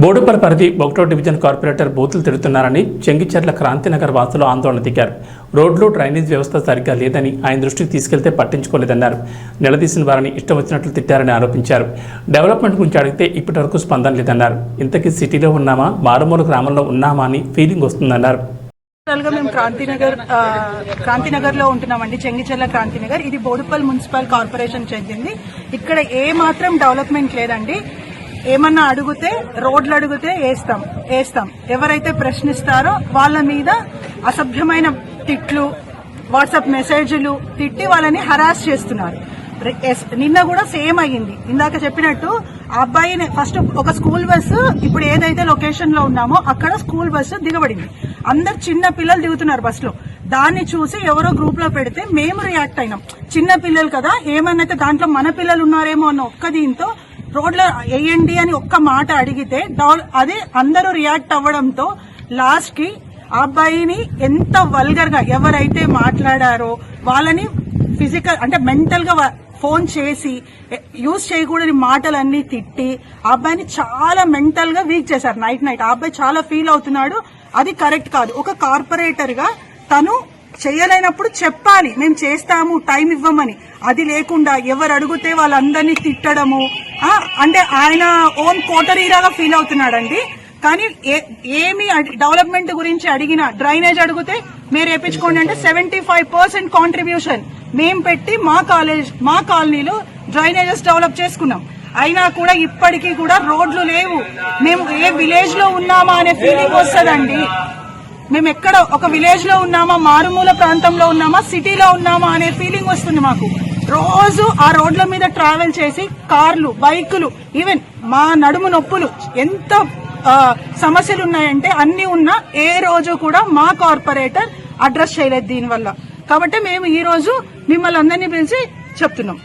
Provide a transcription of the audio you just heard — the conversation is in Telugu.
బోడుపల్ పరిధి ఒకటో డివిజన్ కార్పొరేటర్ బూతులు తిడుతున్నారని చెంగిచెర్ల క్రాంతినగర్ వాసులు ఆందోళన దిగారు. రోడ్లు డ్రైనేజ్ వ్యవస్థ సరిగ్గా లేదని ఆయన దృష్టికి తీసుకెళ్తే పట్టించుకోలేదన్నారు. నిలదీసిన వారిని ఇష్టం వచ్చినట్లు తిట్టారని ఆరోపించారు. డెవలప్మెంట్ గురించి అడిగితే ఇప్పటివరకు స్పందన లేదన్నారు. ఇంతకీ సిటీలో ఉన్నామా? మారుమూల గ్రామంలో ఉన్నామా అని ఫీలింగ్ వస్తుందన్నారు. గా మేము క్రాంతినగర్ క్రాంతినగర్లో ఉంటున్నామండి. చెంగిచెర్ల క్రాంతినగర్. ఇది బోడుపల్ మున్సిపల్ కార్పొరేషన్ చెందింది. ఇక్కడ ఏ మాత్రం డెవలప్మెంట్ లేదండి. ఏమన్నా అడిగితే రోడ్లు అడిగితే వేస్తాం వేస్తాం. ఎవరైతే ప్రశ్నిస్తారో వాళ్ళ మీద అసభ్యమైన తిట్లు వాట్సాప్ మెసేజ్లు తిట్టి వాళ్ళని హరాస్ చేస్తున్నారు. ఎస్- నిన్న కూడా సేమ్ అయ్యింది. ఇందాక చెప్పినట్టు ఆ అబ్బాయిని ఫస్ట్ ఒక స్కూల్ బస్సు ఇప్పుడు ఏదైతే లొకేషన్లో ఉన్నామో అక్కడ స్కూల్ బస్సు దిగబడింది. అందరు చిన్న పిల్లలు దిగుతున్నారు బస్లో. దాన్ని చూసి ఎవరో గ్రూప్లో పెడితే మేము రియాక్ట్ అయినాం. చిన్న పిల్లలు కదా ఏమన్నైతే దాంట్లో మన పిల్లలు ఉన్నారేమో అన్న ఒక్క దీంతో రోడ్లో వేయండి అని ఒక్క మాట అడిగితే డౌ- అది అందరూ రియాక్ట్ అవ్వడంతో లాస్ట్కి ఆ అబ్బాయిని ఎంత వల్గర్గా ఎవరైతే మాట్లాడారో వాళ్ళని ఫిజికల్ అంటే మెంటల్గా ఫోన్ చేసి యూజ్ చేయకూడని మాటలన్నీ తిట్టి ఆ అబ్బాయిని చాలా మెంటల్గా వీక్ చేశారు నైట్ నైట్. ఆ అబ్బాయి చాలా ఫీల్ అవుతున్నాడు. అది కరెక్ట్ కాదు. ఒక కార్పొరేటర్గా తను చేయలేనప్పుడు చెప్పాలి. మేము చేస్తాము టైం ఇవ్వమని. అది లేకుండా ఎవరు అడిగితే వాళ్ళందరినీ తిట్టడము అంటే ఆయన ఓన్ కోటరీలాగా ఫీల్ అవుతున్నాడండి. కానీ ఏ- ఏమి డెవలప్మెంట్ గురించి అడిగినా డ్రైనేజ్ అడిగితే మీరు వేపించుకోండి అంటే సెవెంటీ ఫైవ్ పర్సెంట్ కాంట్రిబ్యూషన్ మేం పెట్టి మా కాలేజ్ మా కాలనీలో డ్రైనేజెస్ డెవలప్ చేసుకున్నాం. అయినా కూడా ఇప్పటికీ కూడా రోడ్లు లేవు. మేము ఏ విలేజ్లో ఉన్నామా అనే ఫీలింగ్ వస్తుందండి. మేము ఎక్కడ ఒక విలేజ్లో ఉన్నామా మారుమూల ప్రాంతంలో ఉన్నామా సిటీలో ఉన్నామా అనే ఫీలింగ్ వస్తుంది మాకు. రోజు ఆ రోడ్ల మీద ట్రావెల్ చేసి కార్లు బైకులు ఈవెన్ మా నడుము నొప్పులు ఎంత సమస్యలు ఉన్నాయంటే అన్ని ఉన్నా ఏ రోజు కూడా మా కార్పొరేటర్ అడ్రస్ చేయలేదు దీనివల్ల. కాబట్టి మేము ఈ రోజు మిమ్మల్ని అందరినీ పిలిచి చెప్తున్నాం.